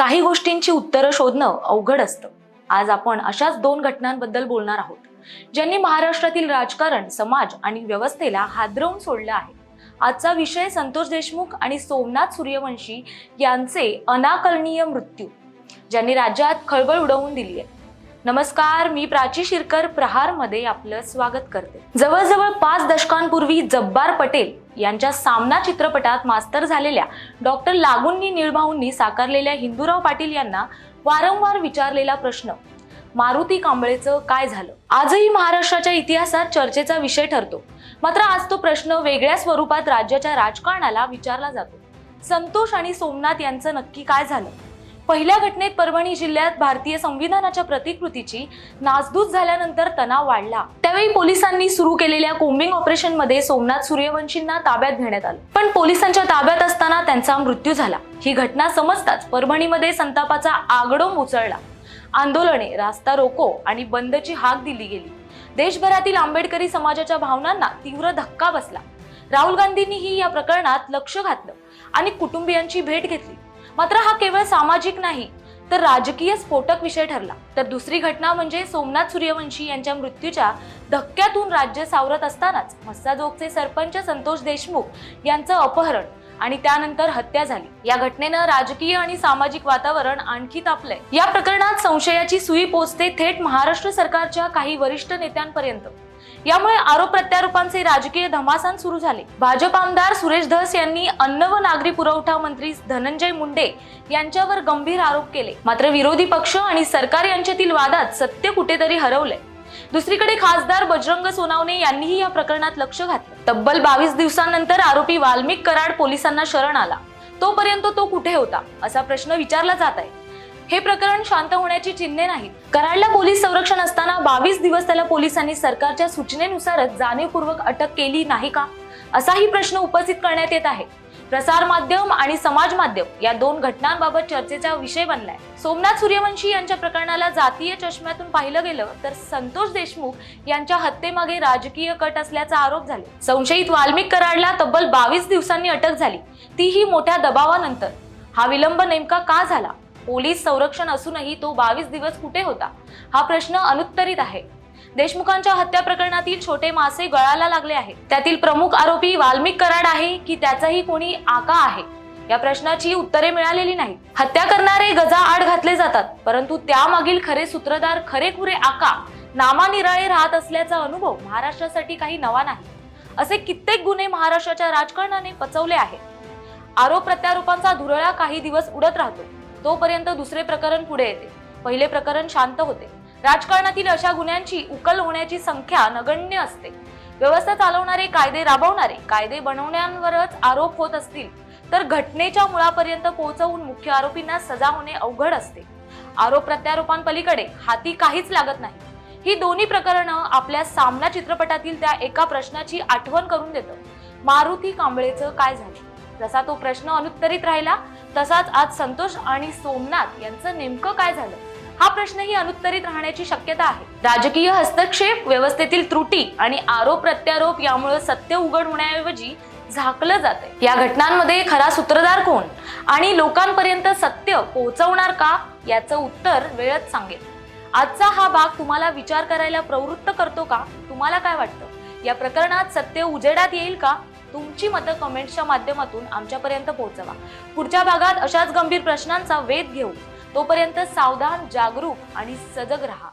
काही गोष्टींची उत्तरं शोधणं अवघड असतं. आज आपण अशाच दोन घटनांबद्दल बोलणार आहोत ज्यांनी महाराष्ट्रातील राजकारण समाज आणि व्यवस्थेला हादरवून सोडलं आहे. आजचा विषय संतोष देशमुख आणि सोमनाथ सूर्यवंशी यांचे अनाकलनीय मृत्यू ज्यांनी राज्यात खळबळ उडवून दिली आहे. नमस्कार मी प्राची शिरकर प्रहारमध्ये आपलं स्वागत करते. जवळजवळ पाच दशकांपूर्वी जब्बार पटेल यांच्या सामना चित्रपटात मास्तर झालेल्या डॉक्टर लागूंनी निळभाऊंनी साकारलेल्या हिंदूराव पाटील यांना वारंवार विचारलेला प्रश्न मारुती कांबळेचं काय झालं? आजही महाराष्ट्राच्या इतिहासात चर्चेचा विषय ठरतो. मात्र आज तो प्रश्न वेगळ्या स्वरूपात राज्याच्या राजकारणाला विचारला जातो. संतोष आणि सोमनाथ यांचं नक्की काय झालं? पहिल्या घटनेत परभणी जिल्ह्यात भारतीय संविधानाच्या प्रतिकृतीची नासधूस झाल्यानंतर तणाव वाढला. त्यावेळी पोलिसांनी सुरू केलेल्या कोम्बिंग ऑपरेशनमध्ये सोमनाथ सूर्यवंशींना ताब्यात घेण्यात आलं. पण पोलिसांच्या ताब्यात असताना त्यांचा मृत्यू झाला. ही घटना समजताच परभणीमध्ये संतापाचा आगडोंब उसळला. आंदोलने रास्ता रोको आणि बंदची हाक दिली गेली. देशभरातील आंबेडकरी समाजाच्या भावनांना तीव्र धक्का बसला. राहुल गांधींनीही या प्रकरणात लक्ष घातलं आणि कुटुंबियांची भेट घेतली. मात्र हा केवळ सामाजिक नाही तर राजकीय स्फोटक विषय ठरला. तर दुसरी घटना म्हणजे सोमनाथ सूर्यवंशी यांच्या मृत्यूच्या धक्क्यातून राज्य सावरत असतानाच मस्साजोगचे सरपंच संतोष देशमुख यांचं अपहरण आणि त्यानंतर हत्या झाली. या घटनेनं राजकीय आणि सामाजिक वातावरण आणखी तापलंय. या प्रकरणात संशयाची सुई पोचते थेट महाराष्ट्र सरकारच्या काही वरिष्ठ नेत्यांपर्यंत. यामुळे आरोप प्रत्यारोपांचे राजकीय धमासान सुरू झाले. भाजप आमदार सुरेश धस यांनी अन्न व नागरी पुरवठा मंत्री धनंजय मुंडे यांच्यावर गंभीर आरोप केले. मात्र विरोधी पक्ष आणि सरकार यांच्यातील वादात सत्य कुठेतरी हरवलंय. दुसरीकडे खासदार बजरंग सोनावणे यांनीही या प्रकरणात लक्ष घातलं. तब्बल बावीस दिवसांनंतर आरोपी वाल्मिक कराड पोलिसांना शरण आला. तोपर्यंत तो कुठे होता? असा प्रश्न विचारला जात आहे. हे प्रकरण शांत होण्याची चिन्हे नाहीत. कराडला पोलीस संरक्षण असताना बावीस दिवस त्याला पोलिसांनी सरकारच्या सूचनेनुसारच जाणीवपूर्वक अटक केली नाही का? असाही प्रश्न उपस्थित करण्यात येत आहे. प्रसार माध्यम आणि समाज माध्यम या दोन घटनांबाबत चर्चेचा विषय बनलाय. सोमनाथ सूर्यवंशी यांच्या प्रकरणाला जातीय चष्म्यातून पाहिलं गेलं तर संतोष देशमुख यांच्या हत्येमागे राजकीय कट असल्याचा आरोप झाले. संशयित वाल्मिक कराडला तब्बल बावीस दिवसांनी अटक झाली. तीही मोठ्या दबावानंतर. हा विलंब नेमका का झाला? पोलीस संरक्षण असूनही तो बावीस दिवस कुठे होता? हा प्रश्न अनुत्तरित आहे. देशमुखांच्या हत्या प्रकरणातील छोटे मासे गळाला लागले आहेत. त्यातील प्रमुख आरोपी वाल्मिक कराड आहे की त्याचाही कोणी आका आहे? या प्रश्नाची उत्तरे मिळालेली नाही हत्या करणारे गजा आड घातले जातात परंतु त्यामागील खरे सूत्रधार खरेखुरे आका नामानिराळे राहत असल्याचा अनुभव महाराष्ट्रासाठी काही नवा नाही. असे कित्येक गुन्हे महाराष्ट्राच्या राजकारणाने पचवले आहेत. आरोप प्रत्यारोपांचा धुरळा काही दिवस उडत राहतो. तोपर्यंत दुसरे प्रकरण पुढे येते. पहिले प्रकरण शांत होते. राजकारणातील अशा गुन्ह्यांची उकल होण्याची संख्या नगण्य असते. व्यवस्था चालवणारे कायदे राबवणारे कायदे बनवण्यावरच आरोप होत असतील तर घटनेच्या मुळापर्यंत पोहोचवून मुख्य आरोपींना सजा होणे अवघड असते. आरोप प्रत्यारोपांपलीकडे हाती काहीच लागत नाही. ही दोन्ही प्रकरणं आपल्या सामना चित्रपटातील त्या एका प्रश्नाची आठवण करून देतं. मारुती कांबळेचं काय झालं? जसा तो प्रश्न अनुत्तरित राहिला तसाच आज संतोष आणि सोमनाथ यांचं नेमकं काय झालं? हा प्रश्नही अनुत्तरित राहण्याची शक्यता आहे. राजकीय हस्तक्षेप व्यवस्थेतील त्रुटी आणि आरोप प्रत्यारोप यामुळे सत्य उघड होण्याऐवजी झाकलं जाते या घटनांमध्ये खरा सूत्रधार कोण आणि लोकांपर्यंत सत्य पोहोचवणार का याचं उत्तर वेळच सांगेल. आजचा हा भाग तुम्हाला विचार करायला प्रवृत्त करतो का? तुम्हाला काय वाटतं? या प्रकरणात सत्य उजेडात येईल का? तुमची मतं कमेंट्सच्या माध्यमातून आमच्यापर्यंत पोहोचवा. पुढच्या भागात अशाच गंभीर प्रश्नांचा वेध घेऊ तोपर्यंत सावधान जागरूक आणि सजग राहा.